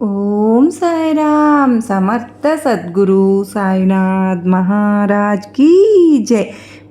ఓం సాయిరామ్ సమర్థ సద్గురు సాయినాథ్ మహారాజ్ కీ జై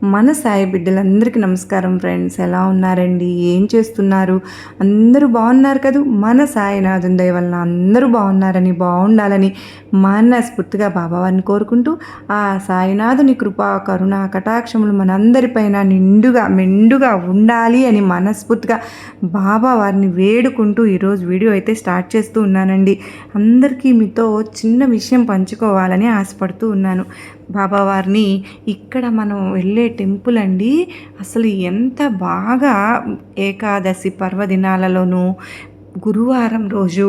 మన సాయి బిడ్డలందరికీ నమస్కారం ఫ్రెండ్స్. ఎలా ఉన్నారండి? ఏం చేస్తున్నారు? అందరూ బాగున్నారు కదూ? మన సాయినాథుని దయ వలన అందరూ బాగున్నారని బాగుండాలని మనస్ఫూర్తిగా బాబావారిని కోరుకుంటూ ఆ సాయినాథుని కృప కరుణ కటాక్షములు మనందరిపైన నిండుగా మెండుగా ఉండాలి అని మనస్ఫూర్తిగా బాబా వారిని వేడుకుంటూ ఈరోజు వీడియో అయితే స్టార్ట్ చేస్తూ ఉన్నానండి. అందరికీ మీతో చిన్న విషయం పంచుకోవాలని ఆశపడుతూ ఉన్నాను. బాబావారిని ఇక్కడ మనం వెళ్ళే టెంపుల్ అండి అసలు ఎంత బాగా ఏకాదశి పర్వదినాలలోనూ గురువారం రోజు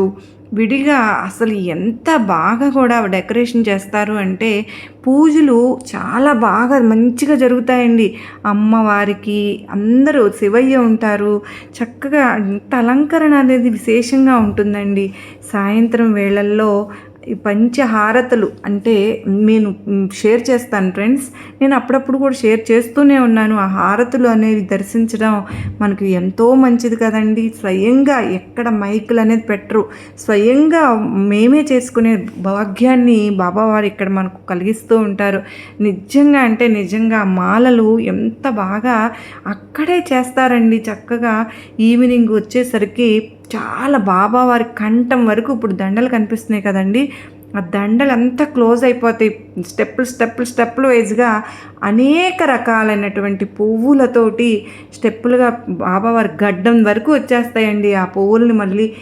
విడిగా అసలు ఎంత బాగా కూడా డెకరేషన్ చేస్తారు అంటే పూజలు చాలా బాగా మంచిగా జరుగుతాయండి. అమ్మవారికి అందరూ శివయ్య ఉంటారు చక్కగా అంత అలంకరణ అనేది విశేషంగా ఉంటుందండి. సాయంత్రం వేళల్లో పంచహారతలు అంటే నేను షేర్ చేస్తాను ఫ్రెండ్స్. నేను అప్పుడప్పుడు కూడా షేర్ చేస్తూనే ఉన్నాను. ఆ హారతులు అనేవి దర్శించడం మనకు ఎంతో మంచిది కదండి. స్వయంగా ఎక్కడ మైకులు అనేది పెట్టరు. స్వయంగా మేమే చేసుకునే భాగ్యాన్ని బాబావారు ఇక్కడ మనకు కలిగిస్తూ ఉంటారు. నిజంగా అంటే నిజంగా మాలలు ఎంత బాగా అక్కడే చేస్తారండి. చక్కగా ఈవినింగ్ వచ్చేసరికి చాలా బాబావారి కంఠం వరకు ఇప్పుడు దండలు కనిపిస్తున్నాయి కదండి. ఆ దండలు అంతా క్లోజ్ అయిపోతాయి. స్టెప్పులు స్టెప్పులు స్టెప్పులు వైజ్గా అనేక రకాలైనటువంటి పువ్వులతోటి స్టెప్పులుగా బాబావారి గడ్డం వరకు వచ్చేస్తాయండి. ఆ పువ్వుల్ని మళ్ళీ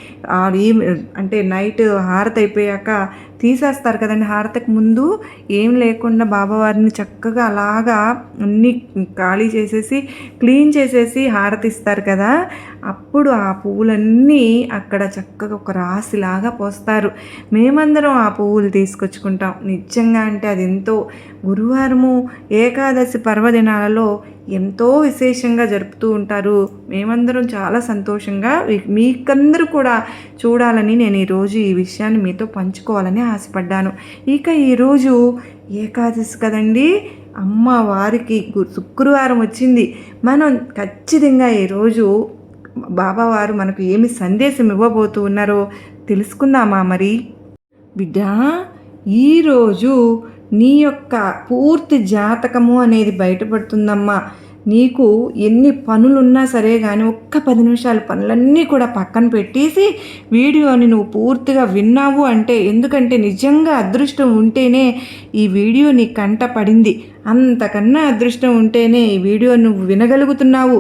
ఈ అంటే నైట్ హారతి అయిపోయాక తీసేస్తారు కదండి. హారతికి ముందు ఏం లేకుండా బాబావారిని చక్కగా అలాగా అన్నీ ఖాళీ చేసేసి క్లీన్ చేసేసి హారతి ఇస్తారు కదా. అప్పుడు ఆ పువ్వులన్నీ అక్కడ చక్కగా ఒక రాశిలాగా పోస్తారు. మేమందరం ఆ పువ్వులు తీసుకొచ్చుకుంటాం. నిజంగా అంటే అది ఎంతో గురువారము ఏకాదశి పర్వదినాలలో ఎంతో విశేషంగా జరుపుతూ ఉంటారు. మేమందరం చాలా సంతోషంగా మీకందరూ కూడా చూడాలని నేను ఈరోజు ఈ విషయాన్ని మీతో పంచుకోవాలని ఆశపడ్డాను. ఇక ఈరోజు ఏకాదశి కదండి అమ్మవారికి శుక్రవారం వచ్చింది. మనం ఖచ్చితంగా ఈరోజు బాబావారు మనకు ఏమి సందేశం ఇవ్వబోతూ ఉన్నారో తెలుసుకుందామా మరి? బిడ్డ ఈరోజు నీ యొక్క పూర్తి జాతకము అనేది బయటపడుతుందమ్మా. నీకు ఎన్ని పనులున్నా సరే కానీ ఒక్క పది నిమిషాల పనులన్నీ కూడా పక్కన పెట్టేసి వీడియోని నువ్వు పూర్తిగా విన్నావు అంటే ఎందుకంటే నిజంగా అదృష్టం ఉంటేనే ఈ వీడియో నీ కంట పడింది. అంతకన్నా అదృష్టం ఉంటేనే ఈ వీడియో నువ్వు వినగలుగుతున్నావు.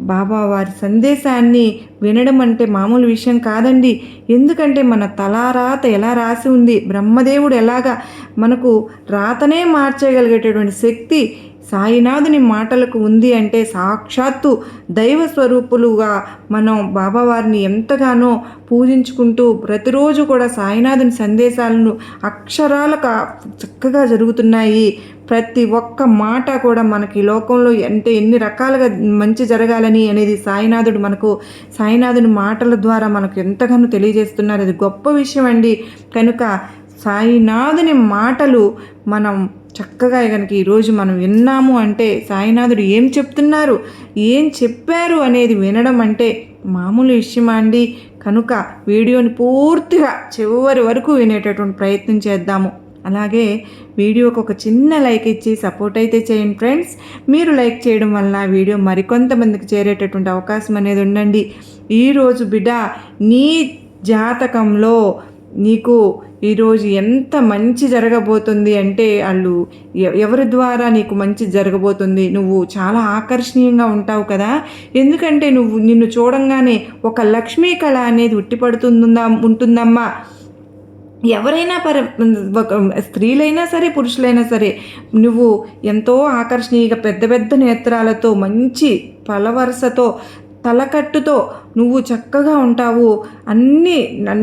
బాబా వారి సందేశాన్ని వినడం అంటే మామూలు విషయం కాదండి. ఎందుకంటే మన తలారాత ఎలా రాసి ఉంది బ్రహ్మదేవుడు ఎలాగా మనకు రాతనే మార్చేయగలిగేటటువంటి శక్తి సాయినాథుని మాటలకు ఉంది అంటే సాక్షాత్తు దైవ స్వరూపులుగా మనం బాబావారిని ఎంతగానో పూజించుకుంటూ ప్రతిరోజు కూడా సాయినాథుని సందేశాలను అక్షరాలకు చక్కగా జరుగుతున్నాయి. ప్రతి ఒక్క మాట కూడా మనకి లోకంలో అంటే ఎన్ని రకాలుగా మంచి జరగాలని అనేది సాయినాథుడు మనకు సాయినాథుని మాటల ద్వారా మనకు ఎంతగానో తెలియజేస్తున్నారు. అది గొప్ప విషయం అండి. కనుక సాయినాథుని మాటలు మనం చక్కగా కనుక ఈరోజు మనం విన్నాము అంటే సాయినాథుడు ఏం చెప్తున్నారు? ఏం చెప్పారు అనేది వినడం అంటే మామూలు విషయమా అండి? కనుక వీడియోని పూర్తిగా చివరి వరకు వినేటటువంటి ప్రయత్నం చేద్దాము. అలాగే వీడియోకి ఒక చిన్న లైక్ ఇచ్చి సపోర్ట్ అయితే చేయండి ఫ్రెండ్స్. మీరు లైక్ చేయడం వల్ల వీడియో మరికొంతమందికి చేరేటటువంటి అవకాశం అనేది ఉండండి ఈరోజు బిడ్డ నీ జాతకంలో నీకు ఈరోజు ఎంత మంచి జరగబోతుంది అంటే వాళ్ళు ఎవరి ద్వారా నీకు మంచి జరగబోతుంది? నువ్వు చాలా ఆకర్షణీయంగా ఉంటావు కదా. ఎందుకంటే నువ్వు నిన్ను చూడంగానే ఒక లక్ష్మీ కళ అనేది ఉట్టిపడుతుందా ఉంటుందమ్మా. ఎవరైనా పర స్త్రీలైనా సరే పురుషులైనా సరే నువ్వు ఎంతో ఆకర్షణీయంగా పెద్ద పెద్ద నేత్రాలతో మంచి పలవరసతో తలకట్టుతో నువ్వు చక్కగా ఉంటావు. అన్నీ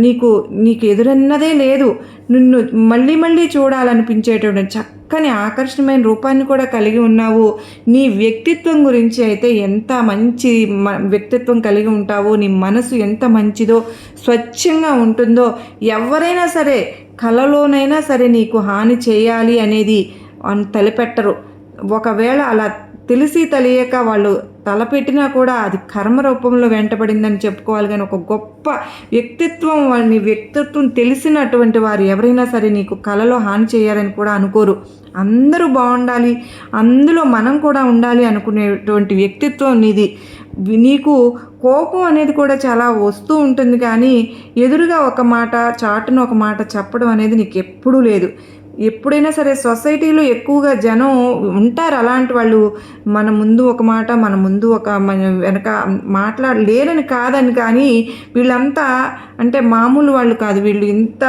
నీకు నీకు ఎదురన్నదే లేదు. నిన్ను మళ్ళీ మళ్ళీ చూడాలనిపించేటువంటి చక్కని ఆకర్షణమైన రూపాన్ని కూడా కలిగి ఉన్నావు. నీ వ్యక్తిత్వం గురించి అయితే ఎంత మంచి వ్యక్తిత్వం కలిగి ఉంటావో. నీ మనసు ఎంత మంచిదో స్వచ్ఛంగా ఉంటుందో ఎవరైనా సరే కలలోనైనా సరే నీకు హాని చేయాలి అనేది తలపెట్టరు. ఒకవేళ అలా తెలిసి తెలియక వాళ్ళు తలపెట్టినా కూడా అది కర్మ రూపంలో వెంటబడిందని చెప్పుకోవాలి. కానీ ఒక గొప్ప వ్యక్తిత్వం వాళ్ళని వ్యక్తిత్వం తెలిసినటువంటి వారు ఎవరైనా సరే నీకు కళలో హాని చేయాలని కూడా అనుకోరు. అందరూ బాగుండాలి అందులో మనం కూడా ఉండాలి అనుకునేటువంటి వ్యక్తిత్వం నీది. నీకు కోపం అనేది కూడా చాలా వస్తూ ఉంటుంది. కానీ ఎదురుగా ఒక మాట చాటును ఒక మాట చెప్పడం అనేది నీకు ఎప్పుడూ లేదు. ఎప్పుడైనా సరే సొసైటీలో ఎక్కువగా జనం ఉంటారు అలాంటి వాళ్ళు. మన ముందు ఒక మాట మన ముందు ఒక మన వెనక మాట్లాడలేరని కాదని కానీ వీళ్ళంతా అంటే మామూలు వాళ్ళు కాదు. వీళ్ళు ఇంత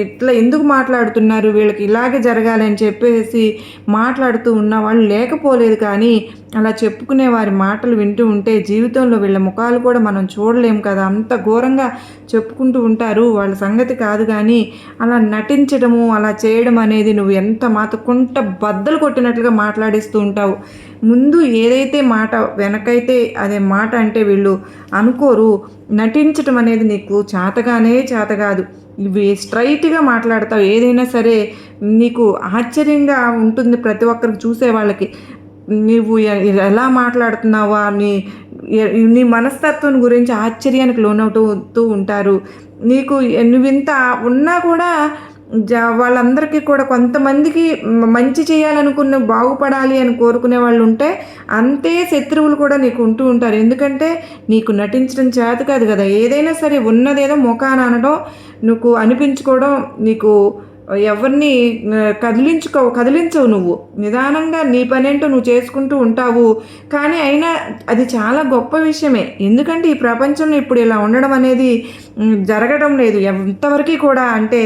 ఇట్లా ఎందుకు మాట్లాడుతున్నారు? వీళ్ళకి ఇలాగే జరగాలని చెప్పేసి మాట్లాడుతూ ఉన్న వాళ్ళు లేకపోలేదు కానీ అలా చెప్పుకునే వారి మాటలు వింటూ ఉంటే జీవితంలో వీళ్ళ ముఖాలు కూడా మనం చూడలేం కదా. అంత ఘోరంగా చెప్పుకుంటూ ఉంటారు. వాళ్ళ సంగతి కాదు కానీ అలా నటించడము అలా చేయడం అనేది నువ్వు ఎంత మాతకుంట బద్దలు కొట్టినట్లుగా మాట్లాడిస్తూ ఉంటావు. ముందు ఏదైతే మాట వెనకైతే అదే మాట అంటే వీళ్ళు అనుకోరు. నటించడం అనేది నీకు చేతగానే చేత కాదు ఇవి స్ట్రైట్గా మాట్లాడతావు. ఏదైనా సరే నీకు ఆశ్చర్యంగా ఉంటుంది ప్రతి ఒక్కరికి చూసే వాళ్ళకి. నీవు ఎలా మాట్లాడుతున్నావా? నీ నీ మనస్తత్వం గురించి ఆశ్చర్యానికి లోనవుతూ ఉంటారు. నీకు నువ్వింత ఉన్నా కూడా జ వాళ్ళందరికీ కూడా కొంతమందికి మంచి చేయాలనుకున్న బాగుపడాలి అని కోరుకునే వాళ్ళు ఉంటే అంతే శత్రువులు కూడా నీకు ఉంటూ ఉంటారు. ఎందుకంటే నీకు నటించడం చేత కాదు కదా. ఏదైనా సరే ఉన్నదేదో ముఖాన అనడం నువ్వు అనిపించుకోవడం నీకు ఎవరిని కదిలించుకో కదిలించవు నువ్వు. నిదానంగా నీ పనేంటో నువ్వు చేసుకుంటూ ఉంటావు. కానీ అయినా అది చాలా గొప్ప విషయమే. ఎందుకంటే ఈ ప్రపంచంలో ఇప్పుడు ఇలా ఉండడం అనేది జరగడం లేదు. ఎంతవరకు కూడా అంటే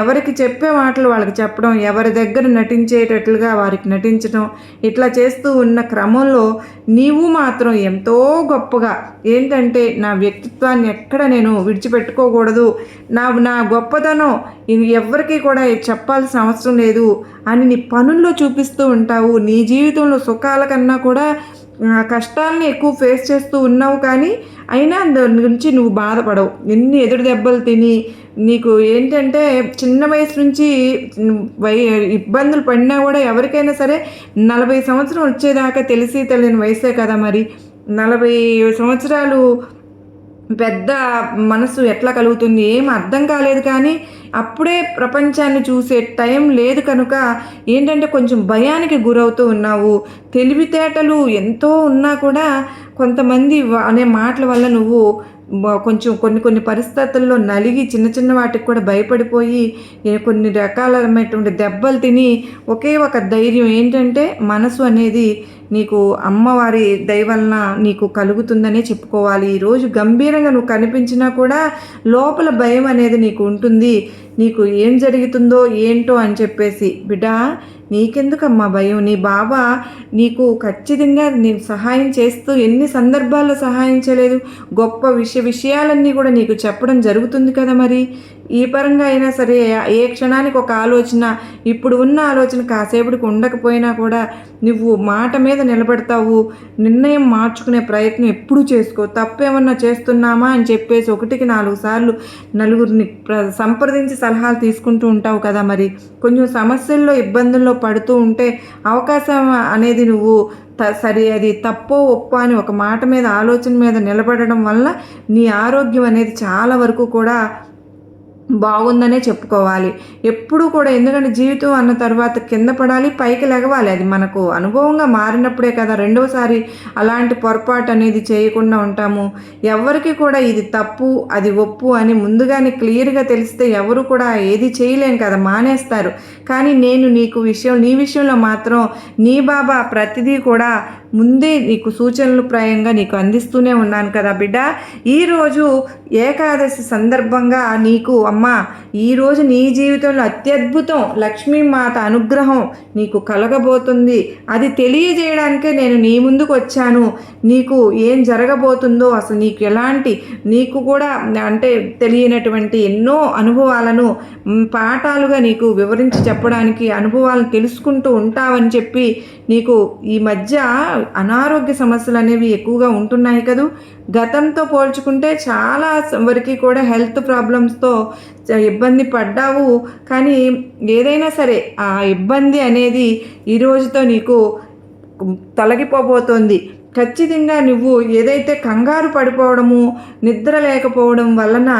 ఎవరికి చెప్పే మాటలు వాళ్ళకి చెప్పడం ఎవరి దగ్గర నటించేటట్లుగా వారికి నటించడం ఇట్లా చేస్తూ ఉన్న క్రమంలో నీవు మాత్రం ఎంతో గొప్పగా ఏంటంటే నా వ్యక్తిత్వాన్ని ఎక్కడ నేను విడిచిపెట్టుకోకూడదు. నా నా గొప్పతనం ఎవరికి కూడా చెప్పాల్సిన అవసరం లేదు అని నీ పనుల్లో చూపిస్తూ ఉంటావు. నీ జీవితంలో సుఖాల కన్నా కూడా కష్టాలని ఎక్కువ ఫేస్ చేస్తూ ఉన్నావు కానీ అయినా దాని గురించి నువ్వు బాధపడవు. ఎన్ని ఎదురు దెబ్బలు తిని నీకు ఏంటంటే చిన్న వయసు నుంచి వై ఇబ్బందులు పడినా కూడా ఎవరికైనా సరే నలభై సంవత్సరం వచ్చేదాకా తెలిసి తెలియని వయసే కదా మరి. నలభై సంవత్సరాలు పెద్ద మనసు ఎట్లా కలుగుతుంది? ఏం అర్థం కాలేదు కానీ అప్పుడే ప్రపంచాన్ని చూసే టైం లేదు కనుక ఏంటంటే కొంచెం భయానికి గురవుతూ ఉన్నావు. తెలివితేటలు ఎంతో ఉన్నా కూడా కొంతమంది అనే మాటల వల్ల నువ్వు కొంచెం కొన్ని కొన్ని పరిస్థితుల్లో నలిగి చిన్న చిన్న వాటికి కూడా భయపడిపోయి కొన్ని రకాలమైనటువంటి దెబ్బలు తిని ఒకే ఒక ధైర్యం ఏంటంటే మనసు అనేది నీకు అమ్మవారి దయవలన నీకు కలుగుతుందనే చెప్పుకోవాలి. ఈరోజు గంభీరంగా నువ్వు కనిపించినా కూడా లోపల భయం అనేది నీకు ఉంటుంది. నీకు ఏం జరుగుతుందో ఏంటో అని చెప్పేసి బిడ్డా నీకెందుకమ్మా భయం? నీ బాబా నీకు ఖచ్చితంగా నేను సహాయం చేస్తూ ఎన్ని సందర్భాల్లో సహాయం చేయలేదు. గొప్ప విషయ విషయాలన్నీ కూడా నీకు చెప్పడం జరుగుతుంది కదా మరి. ఈ పరంగా అయినా సరే ఏ క్షణానికి ఒక ఆలోచన ఇప్పుడు ఉన్న ఆలోచన కాసేపటికి ఉండకపోయినా కూడా నువ్వు మాట మీద నిలబడతావు? నిర్ణయం మార్చుకునే ప్రయత్నం ఎప్పుడు చేసుకో. తప్పేమన్నా చేస్తున్నామా అని చెప్పేసి ఒకటికి నాలుగు సార్లు నలుగురిని సంప్రదించి సలహాలు తీసుకుంటూ ఉంటావు కదా మరి. కొంచెం సమస్యల్లో ఇబ్బందుల్లో పడుతూ ఉంటే అవకాశం అనేది నువ్వు సరి అది తప్పో ఒప్పో అని ఒక మాట మీద ఆలోచన మీద నిలబడడం వల్ల నీ ఆరోగ్యం అనేది చాలా వరకు కూడా బాగుందనే చెప్పుకోవాలి. ఎప్పుడు కూడా ఎందుకంటే జీవితం అన్న తర్వాత కింద పడాలి పైకి లెగవాలి అది మనకు అనుభవంగా మారినప్పుడే కదా రెండవసారి అలాంటి పొరపాటు అనేది చేయకుండా ఉంటాము. ఎవరికి కూడా ఇది తప్పు అది ఒప్పు అని ముందుగానే క్లియర్గా తెలిస్తే ఎవరు కూడా ఏది చేయలేం కదా మానేస్తారు. కానీ నేను నీకు విషయం నీ విషయంలో మాత్రం నీ బాబా ప్రతిదీ కూడా ముందే నీకు సూచనలు ప్రాయంగా నీకు అందిస్తూనే ఉన్నాను కదా బిడ్డ. ఈరోజు ఏకాదశి సందర్భంగా నీకు అమ్మ ఈరోజు నీ జీవితంలో అత్యద్భుతం లక్ష్మీమాత అనుగ్రహం నీకు కలగబోతుంది. అది తెలియజేయడానికే నేను నీ ముందుకు వచ్చాను. నీకు ఏం జరగబోతుందో అసలు నీకు ఎలాంటి నీకు కూడా అంటే తెలియనటువంటి ఎన్నో అనుభవాలను పాఠాలుగా నీకు వివరించి చెప్పడానికి అనుభవాలను తెలుసుకుంటూ ఉంటావని చెప్పి నీకు ఈ మధ్య అనారోగ్య సమస్యలు అనేవి ఎక్కువగా ఉంటున్నాయి కదూ. గతంతో పోల్చుకుంటే చాలా వరకు కూడా హెల్త్ ప్రాబ్లమ్స్తో ఇబ్బంది పడ్డావు. కానీ ఏదైనా సరే ఆ ఇబ్బంది అనేది ఈ రోజుతో నీకు తొలగిపోబోతోంది. ఖచ్చితంగా నువ్వు ఏదైతే కంగారు పడిపోవడము నిద్ర లేకపోవడం వలన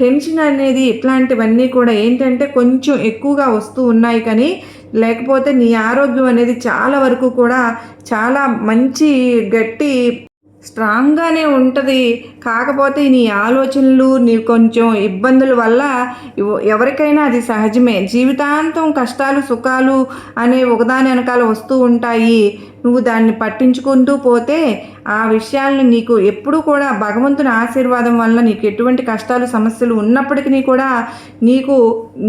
టెన్షన్ అనేది ఇట్లాంటివన్నీ కూడా ఏంటంటే కొంచెం ఎక్కువగా వస్తూ ఉన్నాయి కానీ లేకపోతే నీ ఆరోగ్యం అనేది చాలా వరకు కూడా చాలా మంచి గట్టి స్ట్రాంగ్గానే ఉంటుంది. కాకపోతే నీ ఆలోచనలు నీ కొంచెం ఇబ్బందుల వల్ల ఎవరికైనా అది సహజమే. జీవితాంతం కష్టాలు సుఖాలు అనే ఒకదాని వెనకాల వస్తూ ఉంటాయి. నువ్వు దాన్ని పట్టించుకుంటూ పోతే ఆ విషయాలను నీకు ఎప్పుడూ కూడా భగవంతుని ఆశీర్వాదం వల్ల నీకు ఎటువంటి కష్టాలు సమస్యలు ఉన్నప్పటికీ కూడా నీకు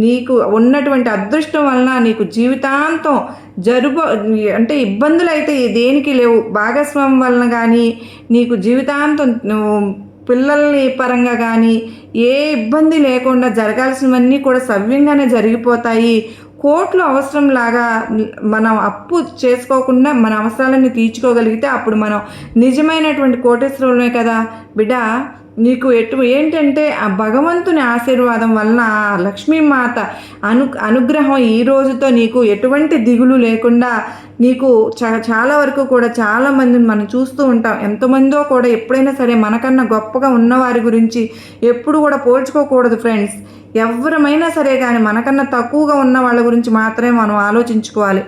నీకు ఉన్నటువంటి అదృష్టం వలన నీకు జీవితాంతం జరుపు అంటే ఇబ్బందులు అయితే దేనికి లేవు. భాగస్వామ్యం వలన కానీ నీకు జీవితాంతం పిల్లల్ని పరంగా కానీ ఏ ఇబ్బంది లేకుండా జరగాల్సినవన్నీ కూడా సవ్యంగానే జరిగిపోతాయి. కోట్లు అవసరం లాగా మనం అప్పు చేసుకోకుండా మన అవసరాలన్నీ తీర్చుకోగలిగితే అప్పుడు మనం నిజమైనటువంటి కోటేశ్వరులమే కదా. బిడ్డ నీకు ఎటు ఏంటంటే ఆ భగవంతుని ఆశీర్వాదం వలన ఆ లక్ష్మీమాత అను అనుగ్రహం ఈ రోజుతో నీకు ఎటువంటి దిగులు లేకుండా నీకు చ చాలా వరకు కూడా చాలామందిని మనం చూస్తూ ఉంటాం. ఎంతమందో కూడా ఎప్పుడైనా సరే మనకన్నా గొప్పగా ఉన్నవారి గురించి ఎప్పుడు కూడా పోల్చుకోకూడదు ఫ్రెండ్స్. ఎవరమైనా సరే కానీ మనకన్నా తక్కువగా ఉన్న వాళ్ళ గురించి మాత్రమే మనం ఆలోచించుకోవాలి.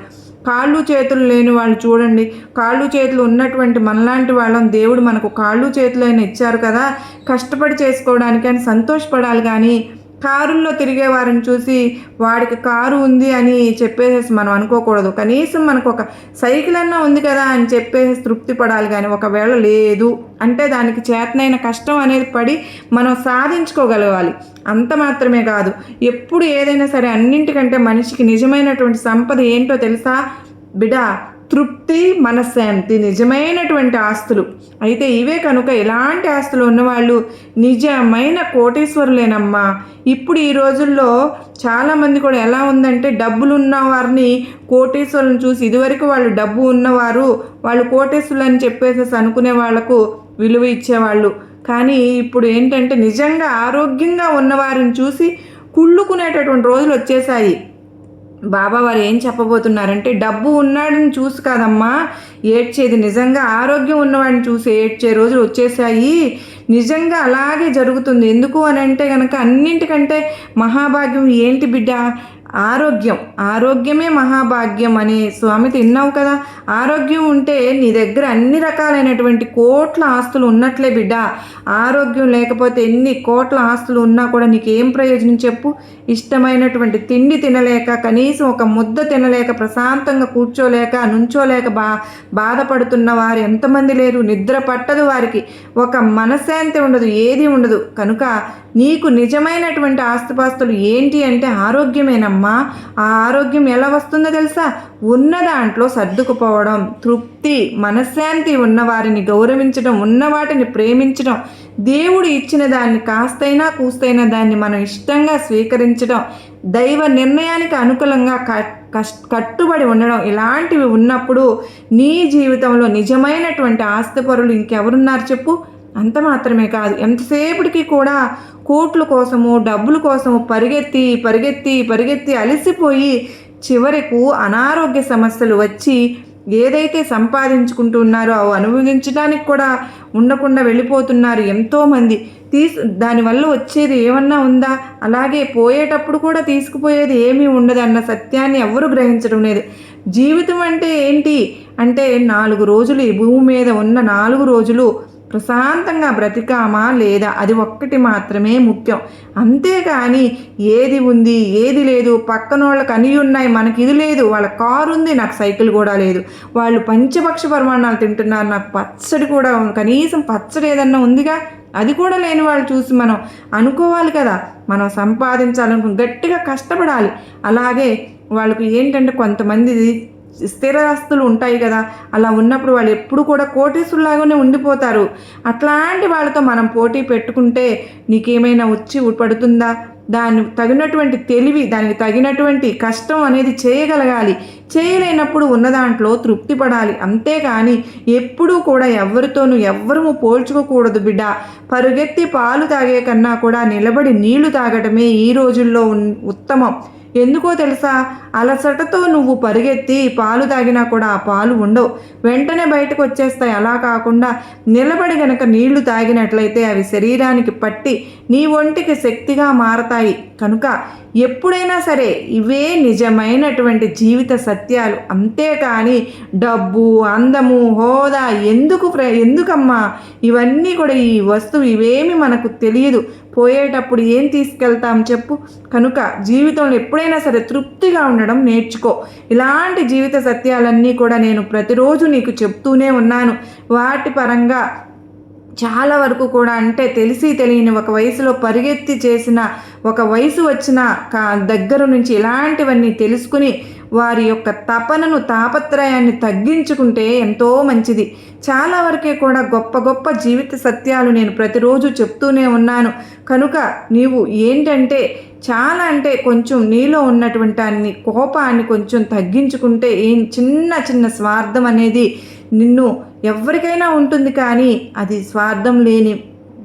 కాళ్ళు చేతులు లేని వాళ్ళు చూడండి. కాళ్ళు చేతులు ఉన్నటువంటి మనలాంటి వాళ్ళని దేవుడు మనకు కాళ్ళు చేతులైన ఇచ్చారు కదా. కష్టపడి చేసుకోవడానికి అని సంతోషపడాలి కానీ కారుల్లో తిరిగే వారిని చూసి వాడికి కారు ఉంది అని చెప్పేసేసి మనం అనుకోకూడదు. కనీసం మనకు ఒక సైకిల్ అన్నా ఉంది కదా అని చెప్పేసి తృప్తి పడాలి కానీ ఒకవేళ లేదు అంటే దానికి చేతనైన కష్టం అనేది పడి మనం సాధించుకోగలగాలి. అంత మాత్రమే కాదు. ఎప్పుడు ఏదైనా సరే అన్నింటికంటే మనిషికి నిజమైనటువంటి సంపద ఏంటో తెలుసా? బిడా తృప్తి మనశ్శాంతి నిజమైనటువంటి ఆస్తులు. అయితే ఇవే కనుక ఇలాంటి ఆస్తులు ఉన్నవాళ్ళు? నిజమైన కోటీశ్వరులేనమ్మా. ఇప్పుడు ఈ రోజుల్లో చాలామంది కూడా ఎలా ఉందంటే డబ్బులు ఉన్నవారిని కోటీశ్వరులను చూసి ఇదివరకు వాళ్ళు డబ్బు ఉన్నవారు వాళ్ళు కోటీశ్వరులు అని చెప్పేసేసి అనుకునే వాళ్ళకు విలువ ఇచ్చేవాళ్ళు. కానీ ఇప్పుడు ఏంటంటే నిజంగా ఆరోగ్యంగా ఉన్నవారిని చూసి కుళ్ళుకునేటటువంటి రోజులు వచ్చేసాయి బాబా వారు ఏం చెప్పబోతున్నారంటే డబ్బు ఉన్నాడని చూసి కాదమ్మా. ఏడ్చేది నిజంగా ఆరోగ్యం ఉన్నవాడిని చూసి ఏడ్చే రోజులు వచ్చేసాయి నిజంగా అలాగే జరుగుతుంది. ఎందుకు అని అంటే కనుక అన్నింటికంటే మహాభాగ్యం ఏంటి బిడ్డ? ఆరోగ్యం. ఆరోగ్యమే మహాభాగ్యం అనే స్వామి తిన్నావు కదా. ఆరోగ్యం ఉంటే నీ దగ్గర అన్ని రకాలైనటువంటి కోట్ల ఆస్తులు ఉన్నట్లే బిడ్డ. ఆరోగ్యం లేకపోతే ఎన్ని కోట్ల ఆస్తులు ఉన్నా కూడా నీకు ఏం ప్రయోజనం చెప్పు. ఇష్టమైనటువంటి తిండి తినలేక కనీసం ఒక ముద్ద తినలేక ప్రశాంతంగా కూర్చోలేక నుంచోలేక బా బాధపడుతున్న వారు ఎంతమంది లేరు. నిద్ర పట్టదు వారికి. ఒక మనశ్శాంతి ఉండదు ఏది ఉండదు. కనుక నీకు నిజమైనటువంటి ఆస్తిపాస్తులు ఏంటి అంటే ఆరోగ్యమేనమ్మా. ఆ ఆరోగ్యం ఎలా వస్తుందో తెలుసా? ఉన్న దాంట్లో సర్దుకుపోవడం తృప్తి మనశ్శాంతి ఉన్నవారిని గౌరవించడం ఉన్న వాటిని ప్రేమించడం దేవుడు ఇచ్చిన దాన్ని కాస్తైనా కూస్తైనా దాన్ని మనం ఇష్టంగా స్వీకరించడం దైవ నిర్ణయానికి అనుకూలంగా క- కట్టుబడి ఉండడం ఇలాంటివి ఉన్నప్పుడు నీ జీవితంలో నిజమైనటువంటి ఆస్తిపరులు ఇంకెవరున్నారు చెప్పు? అంత మాత్రమే కాదు. ఎంతసేపటికి కూడా కోట్ల కోసము డబ్బుల కోసము పరిగెత్తి పరిగెత్తి పరిగెత్తి అలసిపోయి చివరకు అనారోగ్య సమస్యలు వచ్చి ఏదైతే సంపాదించుకుంటున్నారో అవి అనుభవించడానికి కూడా ఉండకుండా వెళ్ళిపోతున్నారు ఎంతోమంది. తీసు దానివల్ల వచ్చేది ఏమన్నా ఉందా? అలాగే పోయేటప్పుడు కూడా తీసుకుపోయేది ఏమీ ఉండదు అన్న సత్యాన్ని ఎవరు గ్రహించడం లేదు. జీవితం అంటే ఏంటి? అంటే నాలుగు రోజులు ఈ భూమి మీద ఉన్న నాలుగు రోజులు ప్రశాంతంగా బ్రతికామా లేదా? అది ఒక్కటి మాత్రమే ముఖ్యం. అంతేగాని ఏది ఉంది ఏది లేదు పక్కన వాళ్ళకి అన్ని ఉన్నాయి మనకి ఇది లేదు వాళ్ళ కారు ఉంది నాకు సైకిల్ కూడా లేదు. వాళ్ళు పంచపక్ష పరిమాణాలు తింటున్నారు నాకు పచ్చడి కూడా కనీసం పచ్చడి ఏదన్నా ఉందిగా? అది కూడా లేని వాళ్ళు చూసి మనం అనుకోవాలి కదా. మనం సంపాదించాలనుకుని గట్టిగా కష్టపడాలి. అలాగే వాళ్ళకి ఏంటంటే కొంతమంది స్థిరాస్తులు ఉంటాయి కదా. అలా ఉన్నప్పుడు వాళ్ళు ఎప్పుడు కూడా కోటీసులాగానే ఉండిపోతారు. అట్లాంటి వాళ్ళతో మనం పోటీ పెట్టుకుంటే నీకేమైనా వచ్చి పడుతుందా? దాన్ని తగినటువంటి తెలివి దానికి తగినటువంటి కష్టం అనేది చేయగలగాలి. చేయలేనప్పుడు ఉన్న దాంట్లో తృప్తి పడాలి. అంతేకాని ఎప్పుడూ కూడా ఎవరితోనూ ఎవ్వరము పోల్చుకోకూడదు బిడ్డ. పరుగెత్తి పాలు తాగే కన్నా కూడా నిలబడి నీళ్ళు తాగటమే ఈ రోజుల్లో ఉత్తమం. ఎందుకో తెలుసా? అలసటతో నువ్వు పరిగెత్తి పాలు తాగినా కూడా ఆ పాలు ఉండవు. వెంటనే బయటకు వచ్చేస్తాయి. అలా కాకుండా నిలబడి గనక నీళ్ళు తాగినట్లయితే అవి శరీరానికి పట్టి నీ ఒంటికి శక్తిగా మారతాయి. కనుక ఎప్పుడైనా సరే ఇవే నిజమైనటువంటి జీవిత సత్యాలు. అంతేకాని డబ్బు అందము హోదా ఎందుకు ప్ర ఎందుకమ్మా? ఇవన్నీ కూడా ఈ వస్తువు ఇవేమి మనకు తెలియదు. పోయేటప్పుడు ఏం తీసుకెళ్తాం చెప్పు. కనుక జీవితంలో ఎప్పుడైనా సరే తృప్తిగా ఉండడం నేర్చుకో. ఇలాంటి జీవిత సత్యాలన్నీ కూడా నేను ప్రతిరోజు నీకు చెప్తూనే ఉన్నాను. వాటి పరంగా చాలా వరకు కూడా అంటే తెలిసి తెలియని ఒక వయసులో పరిగెత్తి చేసిన ఒక వయసు వచ్చిన కా దగ్గర నుంచి ఇలాంటివన్నీ తెలుసుకుని వారి యొక్క తపనను తాపత్రయాన్ని తగ్గించుకుంటే ఎంతో మంచిది. చాలా వరకే కూడా గొప్ప గొప్ప జీవిత సత్యాలు నేను ప్రతిరోజు చెప్తూనే ఉన్నాను. కనుక నీవు ఏంటంటే చాలా అంటే కొంచెం నీలో ఉన్నటువంటి అన్ని కోపాన్ని కొంచెం తగ్గించుకుంటే ఏం చిన్న చిన్న స్వార్థం అనేది నిన్ను ఎవరికైనా ఉంటుంది కానీ అది స్వార్థం లేని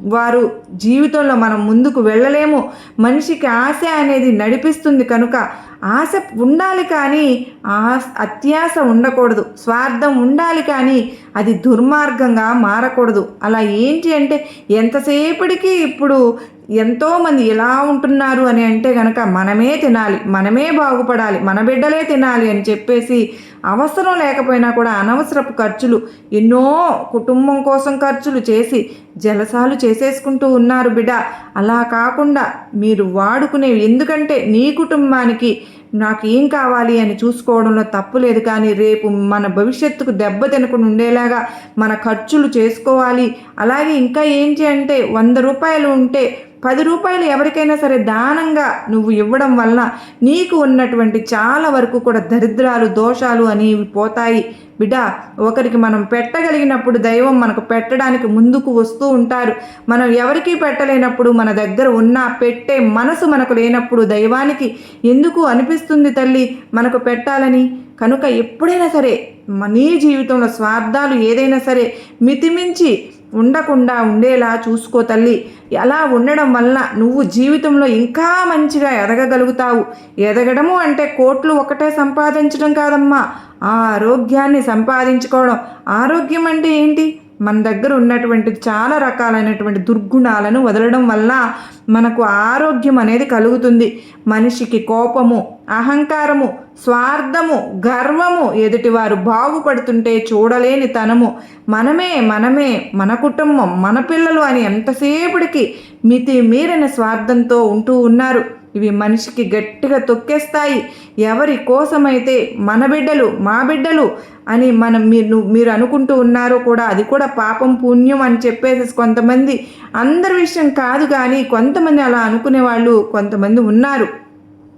వారు జీవితంలో మనం ముందుకు వెళ్ళలేము. మనిషికి ఆశ అనేది నడిపిస్తుంది కనుక ఆశ ఉండాలి కానీ ఆ అత్యాశ ఉండకూడదు. స్వార్థం ఉండాలి కానీ అది దుర్మార్గంగా మారకూడదు. అలా ఏంటి అంటే ఎంతసేపటికి ఇప్పుడు ఎంతోమంది ఎలా ఉంటున్నారు అని అంటే కనుక మనమే తినాలి మనమే బాగుపడాలి మన బిడ్డలే తినాలి అని చెప్పేసి అవసరం లేకపోయినా కూడా అనవసరపు ఖర్చులు ఎన్నో కుటుంబం కోసం ఖర్చులు చేసి జలసాలు చేసేసుకుంటూ ఉన్నారు బిడ్డ. అలా కాకుండా మీరు వాడుకునేవి ఎందుకంటే నీ కుటుంబానికి నాకు ఏం కావాలి అని చూసుకోవడంలో తప్పు లేదు కానీ రేపు మన భవిష్యత్తుకు దెబ్బ తినకుండా ఉండేలాగా మన ఖర్చులు చేసుకోవాలి. అలాగే ఇంకా ఏంటి అంటే వంద రూపాయలు ఉంటే పది రూపాయలు ఎవరికైనా సరే దానంగా నువ్వు ఇవ్వడం వల్ల నీకు ఉన్నటువంటి చాలా వరకు కూడా దరిద్రాలు దోషాలు అనేవి పోతాయి. బిడ్డ ఒకరికి మనం పెట్టగలిగినప్పుడు దైవం మనకు పెట్టడానికి ముందుకు వస్తూ ఉంటారు. మనం ఎవరికీ పెట్టలేనప్పుడు మన దగ్గర ఉన్న పెట్టే మనసు మనకు లేనప్పుడు దైవానికి ఎందుకు అనిపిస్తుంది తల్లి? మనకు పెట్టాలని? కనుక ఎప్పుడైనా సరే నీ జీవితంలో స్వార్థాలు ఏదైనా సరే మితిమించి ఉండకుండా ఉండేలా చూసుకో తల్లి. అలా ఉండడం వల్ల నువ్వు జీవితంలో ఇంకా మంచిగా ఎదగగలుగుతావు. ఎదగడము అంటే కోట్లు ఒకటే సంపాదించడం కాదమ్మా. ఆ ఆరోగ్యాన్ని సంపాదించుకోవడం. ఆరోగ్యం అంటే ఏంటి? మన దగ్గర ఉన్నటువంటి చాలా రకాలైనటువంటి దుర్గుణాలను వదలడం వల్ల మనకు ఆరోగ్యం అనేది కలుగుతుంది. మనిషికి కోపము అహంకారము స్వార్థము గర్వము ఎదుటివారు బాగుపడుతుంటే చూడలేని తనము. మనమే మనమే మన కుటుంబం మన పిల్లలు అని ఎంతసేపటికి మితి మీరిన స్వార్థంతో ఉంటూ ఉన్నారు. ఇవి మనిషికి గట్టిగా తొక్కేస్తాయి. ఎవరి కోసమైతే మన బిడ్డలు మా బిడ్డలు అని మనం మీరు మీరు అనుకుంటూ ఉన్నారో కూడా అది కూడా పాపం పుణ్యం అని చెప్పేసి కొంతమంది అందరి విషయం కాదు కానీ కొంతమంది అలా అనుకునే వాళ్ళు కొంతమంది ఉన్నారు.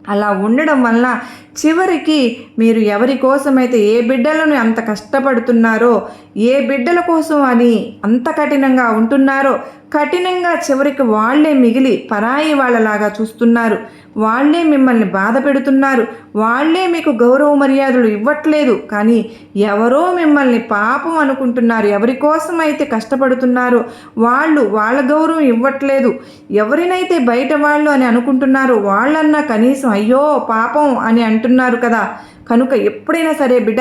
అలా ఉండడం వల్ల చివరికి మీరు ఎవరి కోసమైతే ఏ బిడ్డలను అంత కష్టపడుతున్నారో ఏ బిడ్డల కోసం అని అంత కఠినంగా ఉంటున్నారో కఠినంగా చివరికి వాళ్ళే మిగిలి పరాయి వాళ్ళలాగా చూస్తున్నారు. వాళ్ళే మిమ్మల్ని బాధ పెడుతున్నారు. వాళ్ళే మీకు గౌరవ మర్యాదలు ఇవ్వట్లేదు. కానీ ఎవరో మిమ్మల్ని పాపం అనుకుంటున్నారు. ఎవరి కోసం అయితే కష్టపడుతున్నారో వాళ్ళు వాళ్ళ గౌరవం ఇవ్వట్లేదు. ఎవరినైతే బయట వాళ్ళు అని అనుకుంటున్నారో వాళ్ళన్నా కనీసం అయ్యో పాపం అని అంటున్నారు కదా. కనుక ఎప్పుడైనా సరే బిడ్డ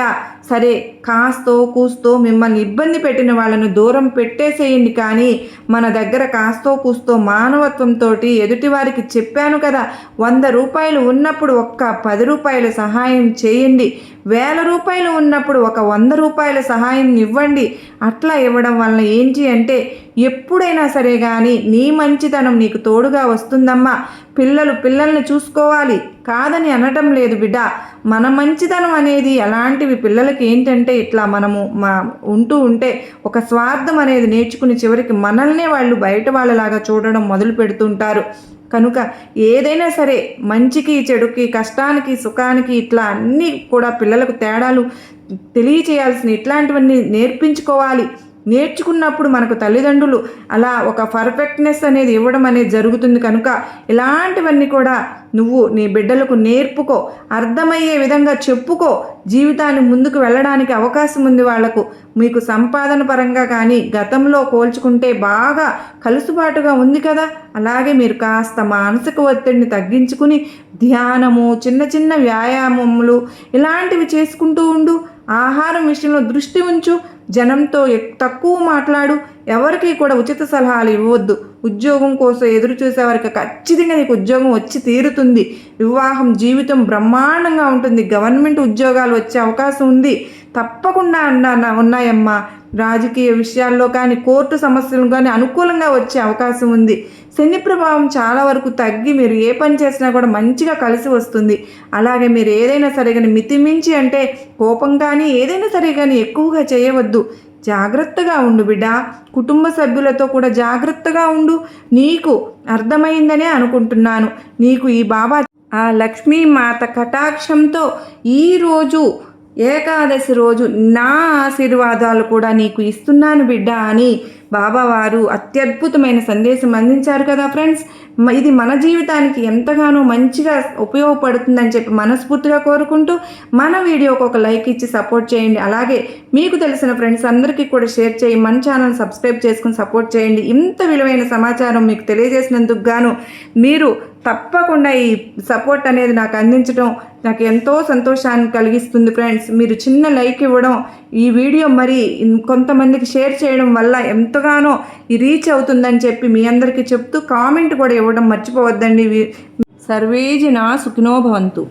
సరే కాస్తో కూస్తో మిమ్మల్ని ఇబ్బంది పెట్టిన వాళ్ళను దూరం పెట్టేసేయండి కానీ మన దగ్గర కాస్తో కూస్తో మానవత్వంతో ఎదుటివారికి చెప్పాను కదా. వంద రూపాయలు ఉన్నప్పుడు ఒక్క పది రూపాయల సహాయం చేయండి. వేల రూపాయలు ఉన్నప్పుడు ఒక వంద రూపాయల సహాయం ఇవ్వండి. అట్లా ఇవ్వడం వలన ఏంటి అంటే ఎప్పుడైనా సరే కానీ నీ మంచితనం నీకు తోడుగా వస్తుందమ్మా. పిల్లలు పిల్లల్ని చూసుకోవాలి. కాదని అనటం లేదు బిడ్డ. మన మంచితనం అనేది అలాంటివి పిల్లలకి ఏంటంటే ఇట్లా మనము మా ఉంటూ ఉంటే ఒక స్వార్థం అనేది నేర్చుకుని చివరికి మనల్నే వాళ్ళు బయట వాళ్ళలాగా చూడడం మొదలు పెడుతుంటారు. కనుక ఏదైనా సరే మంచికి చెడుకి కష్టానికి సుఖానికి ఇట్లా అన్నీ కూడా పిల్లలకు తేడాలు తెలియచేయాల్సిన ఇట్లాంటివన్నీ నేర్పించుకోవాలి. నేర్చుకున్నప్పుడు మనకు తల్లిదండ్రులు అలా ఒక పర్ఫెక్ట్నెస్ అనేది ఇవ్వడం అనేది జరుగుతుంది కనుక ఇలాంటివన్నీ కూడా నువ్వు నీ బిడ్డలకు నేర్పుకో అర్థమయ్యే విధంగా చెప్పుకో జీవితాన్ని ముందుకు వెళ్ళడానికి అవకాశం ఉంది వాళ్ళకు మీకు సంపాదన పరంగా కానీ గతంలో పోల్చుకుంటే బాగా కలుసుబాటుగా ఉంది కదా? అలాగే మీరు కాస్త మానసిక ఒత్తిడిని తగ్గించుకుని ధ్యానము చిన్న చిన్న వ్యాయామములు ఇలాంటివి చేసుకుంటూ ఉండు. ఆహారం విషయంలో దృష్టి ఉంచు. జనంతో తక్కువ మాట్లాడు ఎవరికి కూడా ఉచిత సలహాలు ఇవ్వద్దు ఉద్యోగం కోసం ఎదురు చూసేవారికి ఖచ్చితంగా నీకు ఉద్యోగం వచ్చి తీరుతుంది. వివాహం జీవితం బ్రహ్మాండంగా ఉంటుంది. గవర్నమెంట్ ఉద్యోగాలు వచ్చే అవకాశం ఉంది. తప్పకుండా అన్నా ఉన్నాయమ్మా. రాజకీయ విషయాల్లో కానీ కోర్టు సమస్యలు కానీ అనుకూలంగా వచ్చే అవకాశం ఉంది. శని ప్రభావం చాలా వరకు తగ్గి మీరు ఏ పని చేసినా కూడా మంచిగా కలిసి వస్తుంది. అలాగే మీరు ఏదైనా సరే కానీ మితిమించి అంటే కోపం కానీ ఏదైనా సరే కానీ ఎక్కువగా చేయవద్దు. జాగ్రత్తగా ఉండు బిడ్డ. కుటుంబ సభ్యులతో కూడా జాగ్రత్తగా ఉండు. నీకు అర్థమైందనే అనుకుంటున్నాను. నీకు ఈ బాబా ఆ లక్ష్మీ మాత కటాక్షంతో ఈరోజు ఏకాదశి రోజు నా ఆశీర్వాదాలు కూడా నీకు ఇస్తున్నాను బిడ్డ అని బాబావారు అత్యద్భుతమైన సందేశం అందించారు కదా ఫ్రెండ్స్. ఇది మన జీవితానికి ఎంతగానో మంచిగా ఉపయోగపడుతుందని చెప్పి మనస్ఫూర్తిగా కోరుకుంటూ మన వీడియోకి ఒక లైక్ ఇచ్చి సపోర్ట్ చేయండి. అలాగే మీకు తెలిసిన ఫ్రెండ్స్ అందరికీ కూడా షేర్ చేయి. మన ఛానల్ సబ్స్క్రైబ్ చేసుకుని సపోర్ట్ చేయండి. ఇంత విలువైన సమాచారం మీకు తెలియజేసినందుకు గాను మీరు తప్పకుండా ఈ సపోర్ట్ అనేది నాకు అందించడం నాకు ఎంతో సంతోషాన్ని కలిగిస్తుంది ఫ్రెండ్స్. మీరు చిన్న లైక్ ఇవ్వడం ఈ వీడియో మరి కొంతమందికి షేర్ చేయడం వల్ల ఎంతగానో ఈ రీచ్ అవుతుందని చెప్పి మీ అందరికీ చెప్తూ కామెంట్ కూడా ఇవ్వడం మర్చిపోవద్దండి. సర్వేజి నా సుఖినోభవంతు